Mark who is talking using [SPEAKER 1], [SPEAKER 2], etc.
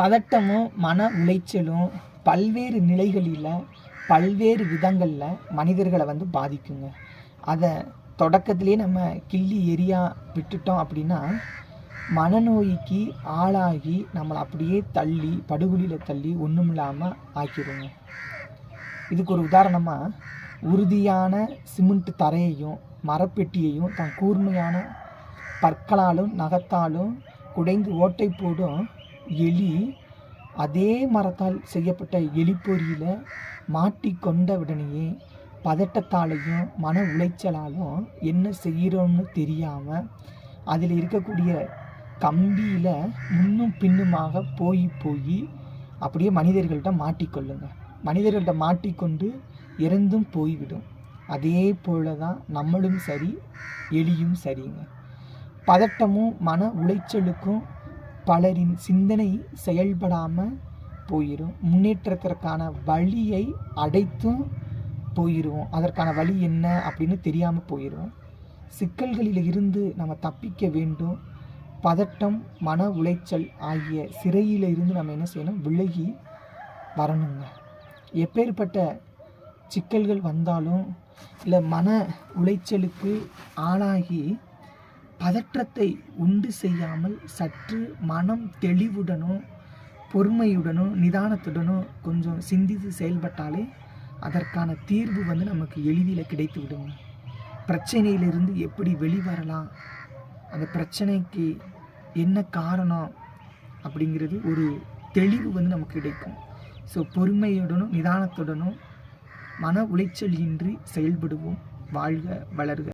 [SPEAKER 1] பதட்டமும் மன உளைச்சலும் பல்வேறு நிலைகளில் பல்வேறு விதங்களில் மனிதர்களை வந்து பாதிக்குங்க. அதை தொடக்கத்திலே நம்ம கிள்ளி எரியா விட்டுட்டோம் அப்படின்னா மனநோய்க்கு ஆளாகி நம்மளை அப்படியே தள்ளி படுகொலியில் தள்ளி ஒன்றும் இல்லாமல் ஆக்கிடுங்க. இதுக்கு ஒரு உதாரணமாக உறுதியான சிமெண்ட் தரையையும் மரப்பெட்டியையும் தன் கூர்மையான பற்களாலும் நகத்தாலும் குடைந்து ஓட்டை போடும் எலி அதே மரத்தால் செய்யப்பட்ட எலிப்பொறியில் மாட்டிக்கொண்ட உடனேயே பதட்டத்தாலையும் மன உளைச்சலாலும் என்ன செய்கிறோம்னு தெரியாமல் அதில் இருக்கக்கூடிய கம்பியில் முன்னும் பின்னுமாக போய் போய் அப்படியே மனிதர்கள்ட்ட மாட்டிக்கொள்ளுங்க மனிதர்கள்ட்ட மாட்டிக்கொண்டு இறந்தும் போய்விடும். அதே போல தான் நம்மளும் சரி எலியும் சரிங்க. பதட்டமும் மன உளைச்சலுக்கும் பலரின் சிந்தனை செயல்படாமல் போயிடும் முன்னேற்றத்திற்கான வழியை அடைத்தும் போயிடுவோம் அதற்கான வழி என்ன அப்படின்னு தெரியாமல் போயிடுவோம் சிக்கல்களில் இருந்து நம்ம தப்பிக்க வேண்டும். பதட்டம் மன உளைச்சல் ஆகிய சிறையில் இருந்து நம்ம என்ன செய்யணும்? விலகி வரணுங்க. எப்பேற்பட்ட சிக்கல்கள் வந்தாலும் இல்லை மன உளைச்சலுக்கு ஆளாகி பதற்றத்தை உண்டு செய்யாமல் சற்று மனம் தெளிவுடனும் பொறுமையுடனும் நிதானத்துடனும் கொஞ்சம் சிந்தித்து செயல்பட்டாலே அதற்கான தீர்வு வந்து நமக்கு எளிதில் கிடைத்து விடும். பிரச்சனையிலிருந்து எப்படி வெளிவரலாம்? அந்த பிரச்சனைக்கு என்ன காரணம்? அப்படிங்கிறது ஒரு தெளிவு வந்து நமக்கு கிடைக்கும். ஸோ பொறுமையுடனும் நிதானத்துடனும் மன உளைச்சல் இன்றி செயல்படுவோம். வாழ்க வளர்க.